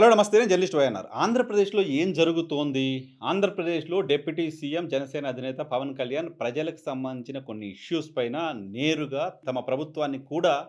Hello నమస్తే. నేను journalist YNR. ఆంధ్రప్రదేశ్లో ఏం జరుగుతోంది? ఆంధ్రప్రదేశ్లో డిప్యూటీ సీఎం జనసేన అధినేత పవన్ కళ్యాణ్ ప్రజలకు సంబంధించిన కొన్ని ఇష్యూస్ పైన నేరుగా తమ ప్రభుత్వాన్ని కూడా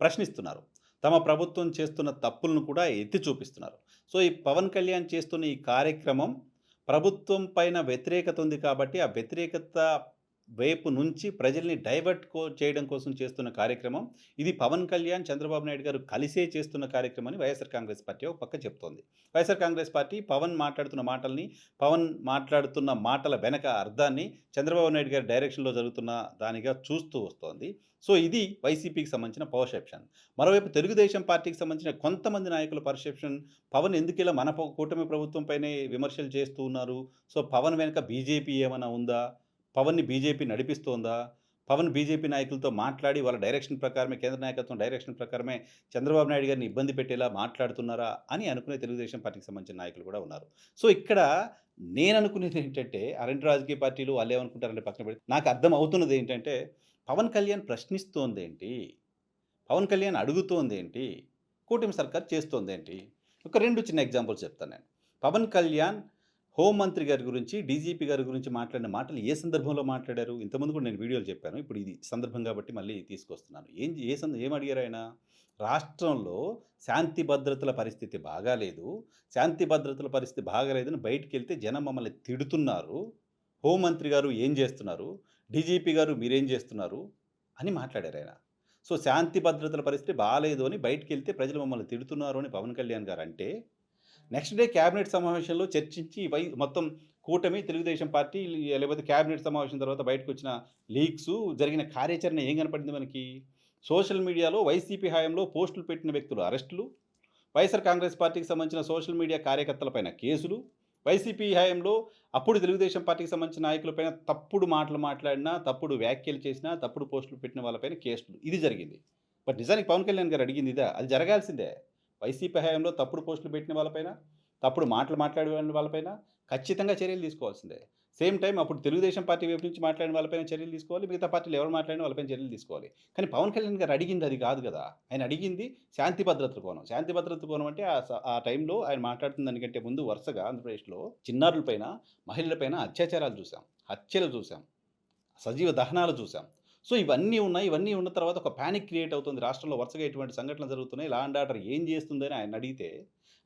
ప్రశ్నిస్తున్నారు. తమ ప్రభుత్వం చేస్తున్న తప్పులను కూడా ఎత్తి చూపిస్తున్నారు. సో ఈ పవన్ కళ్యాణ్ చేస్తున్న ఈ కార్యక్రమం ప్రభుత్వం పైన వ్యతిరేకత ఉంది కాబట్టి ఆ వ్యతిరేకత వైపు నుంచి ప్రజల్ని డైవర్ట్ కో చేయడం కోసం చేస్తున్న కార్యక్రమం ఇది పవన్ కళ్యాణ్ చంద్రబాబు నాయుడు గారు కలిసే చేస్తున్న కార్యక్రమం అని వైఎస్ఆర్ కాంగ్రెస్ పార్టీ ఒక పక్క చెప్తోంది. వైఎస్ఆర్ కాంగ్రెస్ పార్టీ పవన్ మాట్లాడుతున్న మాటల్ని పవన్ మాట్లాడుతున్న మాటల వెనక అర్థాన్ని చంద్రబాబు నాయుడు గారి డైరెక్షన్లో జరుగుతున్న దానిగా చూస్తూ వస్తోంది. సో ఇది వైసీపీకి సంబంధించిన పర్సెప్షన్. మరోవైపు తెలుగుదేశం పార్టీకి సంబంధించిన కొంతమంది నాయకుల పర్సెప్షన్ పవన్ ఎందుకు ఇలా మన కూటమి ప్రభుత్వంపైనే విమర్శలు చేస్తూ ఉన్నారు? సో పవన్ వెనక బీజేపీ ఏమైనా ఉందా? పవన్ని బీజేపీ నడిపిస్తోందా? పవన్ బీజేపీ నాయకులతో మాట్లాడి వాళ్ళ డైరెక్షన్ ప్రకారమే కేంద్ర నాయకత్వం డైరెక్షన్ ప్రకారమే చంద్రబాబు నాయుడు గారిని ఇబ్బంది పెట్టేలా మాట్లాడుతున్నారా అని అనుకునే తెలుగుదేశం పార్టీకి సంబంధించిన నాయకులు కూడా ఉన్నారు. సో ఇక్కడ నేను అనుకునేది ఏంటంటే ఆ రెండు రాజకీయ పార్టీలు వాళ్ళు ఏమనుకుంటారంటే పక్కన పెడితే నాకు అర్థం అవుతున్నది ఏంటంటే పవన్ కళ్యాణ్ ప్రశ్నిస్తోంది ఏంటి? పవన్ కళ్యాణ్ అడుగుతోంది ఏంటి? కూటమి సర్కార్ చేస్తోంది ఏంటి? ఒక రెండు చిన్న ఎగ్జాంపుల్స్ చెప్తాను నేను. పవన్ కళ్యాణ్ హోంమంత్రి గారి గురించి డీజీపీ గారి గురించి మాట్లాడిన మాటలు ఏ సందర్భంలో మాట్లాడారు? ఇంతకుముందు కూడా నేను వీడియోలు చెప్పాను. ఇప్పుడు ఇది సందర్భం కాబట్టి మళ్ళీ తీసుకొస్తున్నాను. ఏం ఏ సంద ఏం అడిగారు ఆయన? రాష్ట్రంలో శాంతి భద్రతల పరిస్థితి బాగాలేదు శాంతి భద్రతల పరిస్థితి బాగాలేదని బయటికి వెళ్తే జనం మమ్మల్ని తిడుతున్నారు. హోంమంత్రి గారు ఏం చేస్తున్నారు? డీజీపీ గారు మీరేం చేస్తున్నారు? అని మాట్లాడారు ఆయన. సో శాంతి భద్రతల పరిస్థితి బాగాలేదు అని బయటికి వెళ్తే ప్రజలు మమ్మల్ని తిడుతున్నారు అని పవన్ కళ్యాణ్ గారు అంటే నెక్స్ట్ డే క్యాబినెట్ సమావేశంలో చర్చించి వై మొత్తం కూటమి తెలుగుదేశం పార్టీ లేకపోతే క్యాబినెట్ సమావేశం తర్వాత బయటకు వచ్చిన లీక్స్ జరిగిన కార్యాచరణ ఏం కనపడింది మనకి? సోషల్ మీడియాలో వైసీపీ హయాంలో పోస్టులు పెట్టిన వ్యక్తులు అరెస్టులు వైఎస్ఆర్ కాంగ్రెస్ పార్టీకి సంబంధించిన సోషల్ మీడియా కార్యకర్తలపైన కేసులు వైసీపీ హయాంలో అప్పుడు తెలుగుదేశం పార్టీకి సంబంధించిన నాయకులపైన తప్పుడు మాటలు మాట్లాడినా తప్పుడు వ్యాఖ్యలు చేసినా తప్పుడు పోస్టులు పెట్టిన వాళ్ళపైన కేసులు. ఇది జరిగింది. బట్ నిజానికి పవన్ కళ్యాణ్ గారు అడిగింది ఇదా? అది జరగాల్సిందే. వైసీపీ హయాంలో తప్పుడు పోస్టులు పెట్టిన వాళ్ళపైన తప్పుడు మాటలు మాట్లాడే వాళ్ళపైన ఖచ్చితంగా చర్యలు తీసుకోవాల్సిందే. సేమ్ టైం అప్పుడు తెలుగుదేశం పార్టీ వైపు నుంచి మాట్లాడిన వాళ్ళపైన చర్యలు తీసుకోవాలి మిగతా పార్టీలు ఎవరు మాట్లాడిన వాళ్ళపైన చర్యలు తీసుకోవాలి. కానీ పవన్ కళ్యాణ్ గారు అడిగింది అది కాదు కదా. ఆయన అడిగింది శాంతి భద్రత కోణం. శాంతి భద్రత కోణం అంటే ఆ ఆ టైంలో ఆయన మాట్లాడుతున్న దానికంటే ముందు వరుసగా ఆంధ్రప్రదేశ్లో చిన్నారులపైన మహిళలపైన అత్యాచారాలు చూసాం. హత్యలు చూసాం. సజీవ దహనాలు చూసాం. సో ఇవన్నీ ఉన్నాయి. ఇవన్నీ ఉన్న తర్వాత ఒక ప్యానిక్ క్రియేట్ అవుతుంది. రాష్ట్రంలో వరుసగా ఇటువంటి సంఘటనలు జరుగుతున్నాయి. లా అండ్ ఆర్డర్ ఏం చేస్తుందని ఆయన అడిగితే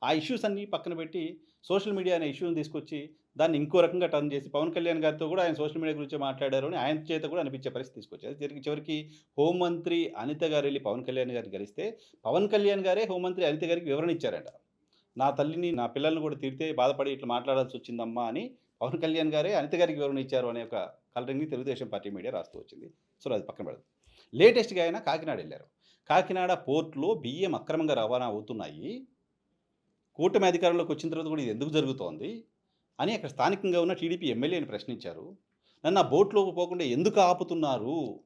ఆ ఇష్యూస్ అన్నీ పక్కన పెట్టి సోషల్ మీడియా అనే ఇష్యూని తీసుకొచ్చి దాన్ని ఇంకో రకంగా టర్న్ చేసి పవన్ కళ్యాణ్ గారితో కూడా ఆయన సోషల్ మీడియా గురించి మాట్లాడారు అని ఆయన చేత కూడా అనిపించే పరిస్థితి తీసుకొచ్చారు. చివరికి చివరికి హోంమంత్రి అనిత గారు వెళ్ళి పవన్ కళ్యాణ్ గారిని కలిస్తే పవన్ కళ్యాణ్ గారే హోంమంత్రి అనిత గారికి వివరణ ఇచ్చారంట. నా తల్లిని నా పిల్లల్ని కూడా తిడితే బాధపడి ఇట్లా మాట్లాడాల్సి వచ్చిందమ్మా అని పవన్ కళ్యాణ్ గారే అనిత గారికి వివరణ ఇచ్చారు అనే ఒక కలరింగ్ని తెలుగుదేశం పార్టీ మీడియా రాస్తూ వచ్చింది. సో అది పక్కన పెడదు. లేటెస్ట్గా ఆయన కాకినాడ వెళ్ళారు. కాకినాడ పోర్టులో బియ్యం అక్రమంగా రవాణా అవుతున్నాయి. కూటమి అధికారంలోకి వచ్చిన తర్వాత కూడా ఇది ఎందుకు జరుగుతోంది? అని అక్కడ స్థానికంగా ఉన్న టీడీపీ ఎమ్మెల్యేని ప్రశ్నించారు. నన్ను ఆ బోట్లోకి పోకుండా ఎందుకు ఆపుతున్నారు?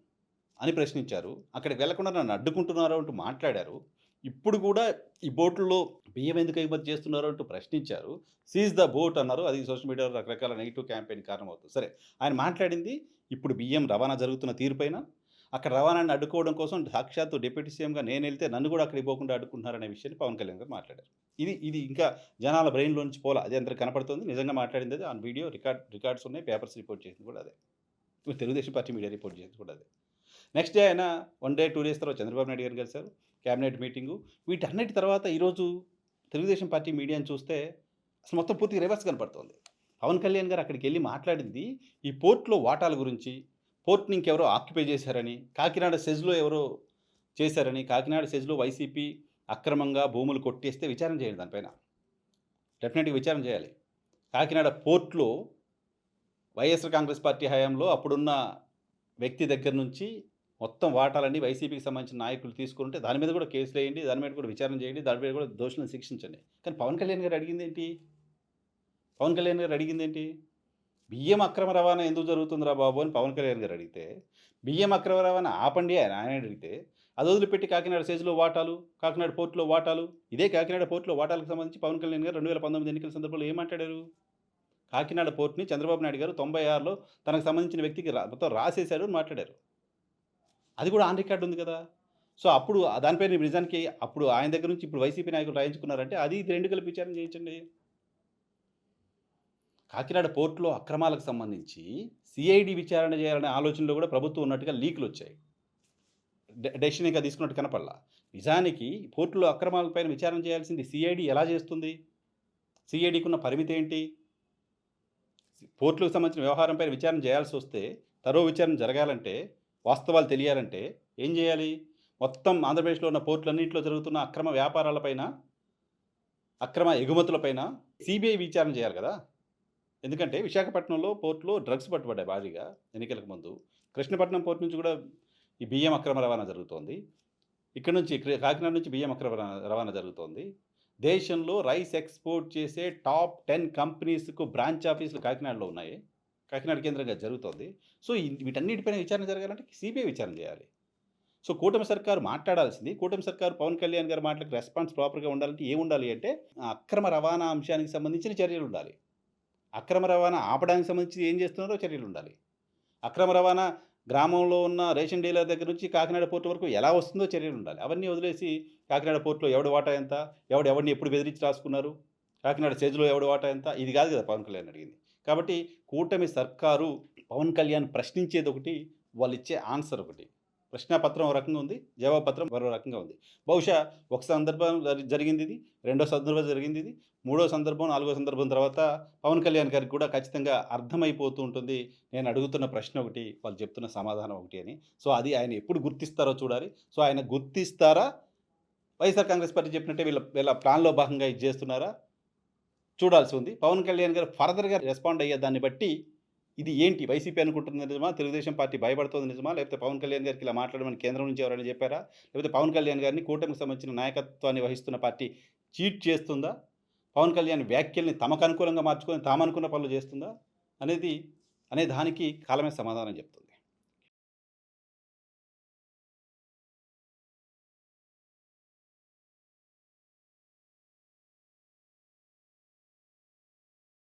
అని ప్రశ్నించారు. అక్కడికి వెళ్ళకుండా నన్ను అడ్డుకుంటున్నారు అంటూ మాట్లాడారు. ఇప్పుడు కూడా ఈ బోట్లలో బియ్యం ఎందుకు ఎగుమతి చేస్తున్నారు అంటూ ప్రశ్నించారు. సీజ్ ద బోట్ అన్నారు. అది సోషల్ మీడియాలో రకరకాల నెగిటివ్ క్యాంపెయిన్ కారణమవుతుంది. సరే ఆయన మాట్లాడింది ఇప్పుడు బియ్యం రవాణా జరుగుతున్న తీరుపైన అక్కడ రవాణాన్ని అడ్డుకోవడం కోసం సాక్షాత్తు డిప్యూటీ సీఎంగా నేను వెళ్తే నన్ను కూడా అక్కడికి పోకుండా అడ్డుకుంటున్నారనే విషయాన్ని పవన్ కళ్యాణ్ గారు మాట్లాడారు. ఇది ఇది ఇంకా జనాల బ్రెయిన్లోంచి పోలా అది అందరికి కనపడుతుంది. నిజంగా మాట్లాడింది అది. ఆ వీడియో రికార్డ్ రికార్డ్స్ ఉన్నాయి పేపర్స్ రిపోర్ట్ చేసింది కూడా అదే. తెలుగుదేశం పార్టీ మీడియా రిపోర్ట్ చేసింది కూడా అదే. నెక్స్ట్ డే ఆయన వన్ డే టూ డేస్ తర్వాత చంద్రబాబు నాయుడు గారు కలిశారు. Cabinet meeting. వీటన్నిటి తర్వాత ఈరోజు తెలుగుదేశం పార్టీ మీడియాని చూస్తే అసలు మొత్తం పూర్తిగా రివర్స్ కనపడుతోంది. పవన్ కళ్యాణ్ గారు అక్కడికి వెళ్ళి మాట్లాడింది ఈ పోర్ట్లో వాటాల గురించి పోర్ట్ని ఇంకెవరో ఆక్యుపై చేశారని కాకినాడ సెజ్లో ఎవరో చేశారని కాకినాడ సెజ్లో వైసీపీ అక్రమంగా భూములు కొట్టేస్తే విచారణ చేయండి దానిపైన. డెఫినెట్గా విచారణ చేయాలి. కాకినాడ పోర్ట్లో వైఎస్ఆర్ కాంగ్రెస్ పార్టీ హయాంలో అప్పుడున్న వ్యక్తి దగ్గర నుంచి మొత్తం వాటాలన్నీ వైసీపీకి సంబంధించిన నాయకులు తీసుకుంటే దాని మీద కూడా కేసులు వేయండి దాని మీద కూడా విచారణ చేయండి దాని మీద కూడా దోషులను శిక్షించండి. కానీ పవన్ కళ్యాణ్ గారు అడిగింది ఏంటి? పవన్ కళ్యాణ్ గారు అడిగింది ఏంటి? బియ్యం అక్రమ రవాణా ఎందుకు జరుగుతుందిరా బాబు అని పవన్ కళ్యాణ్ గారు అడిగితే బియ్యం అక్రమ రవాణా ఆపండి ఆయన ఆయన అడిగితే అది వదిలిపెట్టి కాకినాడ సేజ్లో వాటాలు కాకినాడ పోర్టులో వాటాలు ఇదే కాకినాడ పోర్టులో వాటాలకు సంబంధించి పవన్ కళ్యాణ్ గారు రెండు వేల పంతొమ్మిది ఎన్నికల సందర్భంలో ఏమంటాడారు మాట్లాడారు? కాకినాడ పోర్టుని చంద్రబాబు నాయుడు గారు తొంభై ఆరులో తనకు సంబంధించిన వ్యక్తికి రా- మొత్తం రాసేశారు అని మాట్లాడారు. అది కూడా ఆన్ రికార్డు ఉంది కదా సో, అప్పుడు దానిపై దానిపైన నిజానికి అప్పుడు ఆయన దగ్గర నుంచి ఇప్పుడు వైసీపీ నాయకులు రాయించుకున్నారంటే అది ఇది రెండు కలిపి విచారణ చేయించండి. కాకినాడ పోర్టులో అక్రమాలకు సంబంధించి సిఐడి విచారణ చేయాలనే ఆలోచనలో కూడా ప్రభుత్వం ఉన్నట్టుగా లీకులొచ్చాయి. డె డెసిషన్ ఇంకా తీసుకున్నట్టు కనపడలా. నిజానికి పోర్టులో అక్రమాలపైన విచారణ చేయాల్సింది సిఐడి ఎలా చేస్తుంది? సీఐడీకున్న పరిమితి ఏంటి? పోర్టులకు సంబంధించిన వ్యవహారంపై విచారణ చేయాల్సి వస్తే తరో విచారణ జరగాలంటే, వాస్తవాలు తెలియాలంటే ఏం చేయాలి? మొత్తం ఆంధ్రప్రదేశ్‌లో ఉన్న పోర్ట్‌లన్నింటిలో జరుగుతున్న అక్రమ వ్యాపారాలపైన అక్రమ ఎగుమతులపైన సిబిఐ సీబీఐ విచారణ చేయాలి కదా! ఎందుకంటే విశాఖపట్నంలో పోర్టులో డ్రగ్స్ పట్టుబడ్డాయి భారీగా ఎన్నికలకు ముందు. కృష్ణపట్నం పోర్ట్ నుంచి కూడా ఈ బియ్యం అక్రమ రవాణా జరుగుతోంది. ఇక్కడ నుంచి కాకినాడ నుంచి బియ్యం అక్రమ ర రవాణా జరుగుతోంది. దేశంలో రైస్ ఎక్స్‌పోర్ట్ చేసే టాప్ 10 కంపెనీస్‌కు బ్రాంచ్ ఆఫీసులు కాకినాడలో ఉన్నాయి. కాకినాడ కేంద్రంగా జరుగుతోంది. సో, వీటన్నిటిపైన విచారణ జరగాలంటే సిబిఐ విచారణ చేయాలి. సో, కూటమి సర్కారు మాట్లాడాల్సింది కూటమి సర్కారు పవన్ కళ్యాణ్ గారి మాటలకు రెస్పాన్స్ ప్రాపర్‌గా ఉండాలంటే ఉండాలి అంటే, అక్రమ రవాణా అంశానికి సంబంధించిన చర్యలు ఉండాలి అక్రమ రవాణా ఆపడానికి సంబంధించి ఏం చేస్తున్నారో చర్యలు ఉండాలి అక్రమ రవాణా గ్రామంలో ఉన్న రేషన్ డీలర్ దగ్గర నుంచి కాకినాడ పోర్టు వరకు ఎలా వస్తుందో చర్యలు ఉండాలి అవన్నీ వదిలేసి కాకినాడ పోర్టులో ఎవడు వాటా ఎంత? ఎవడు ఎవడిని ఎప్పుడు బెదిరించి రాసుకున్నారు? కాకినాడ సేజ్లో ఎవడి వాటా ఎంత? ఇది కాదు కదా పవన్ కళ్యాణ్ అడిగింది. కాబట్టి కూటమి సర్కారు పవన్ కళ్యాణ్ ప్రశ్నించేదొకటి, వాళ్ళిచ్చే ఆన్సర్ ఒకటి. ప్రశ్నాపత్రం ఒక రకంగా ఉంది. జవాబుపత్రం మరో రకంగా ఉంది. బహుశా ఒక సందర్భం జరిగింది ఇది రెండో సందర్భం జరిగిందిది. మూడో సందర్భం, నాలుగో సందర్భం తర్వాత పవన్ కళ్యాణ్ గారికి కూడా ఖచ్చితంగా అర్థమైపోతూ ఉంటుంది. నేను అడుగుతున్న ప్రశ్న ఒకటి, వాళ్ళు చెప్తున్న సమాధానం ఒకటి అని. సో, అది ఆయన ఎప్పుడు గుర్తిస్తారో చూడాలి. సో, ఆయన గుర్తిస్తారా? వైఎస్ఆర్ కాంగ్రెస్ పార్టీ చెప్పినట్టే వీళ్ళ వీళ్ళ ప్లాన్‌లో భాగంగా ఇది చేస్తున్నారా? చూడాల్సి ఉంది. పవన్ కళ్యాణ్ గారు ఫర్దర్‌గా రెస్పాండ్ అయ్యే దాన్ని బట్టి ఇది ఏంటి వైసీపీ అనుకుంటుంది నిజమా? తెలుగుదేశం పార్టీ భయపడుతోంది నిజమా? లేకపోతే పవన్ కళ్యాణ్ గారికి ఇలా మాట్లాడమని కేంద్రం నుంచి ఎవరైనా చెప్పారా? లేకపోతే పవన్ కళ్యాణ్ గారిని కూటమికి సంబంధించిన నాయకత్వాన్ని వహిస్తున్న పార్టీ చీట్ చేస్తుందా? పవన్ కళ్యాణ్ వ్యాఖ్యల్ని తమకు అనుకూలంగా మార్చుకొని తాము అనుకున్న పనులు చేస్తుందా? అనేది అనే దానికి కాలమే సమాధానం చెప్తుంది.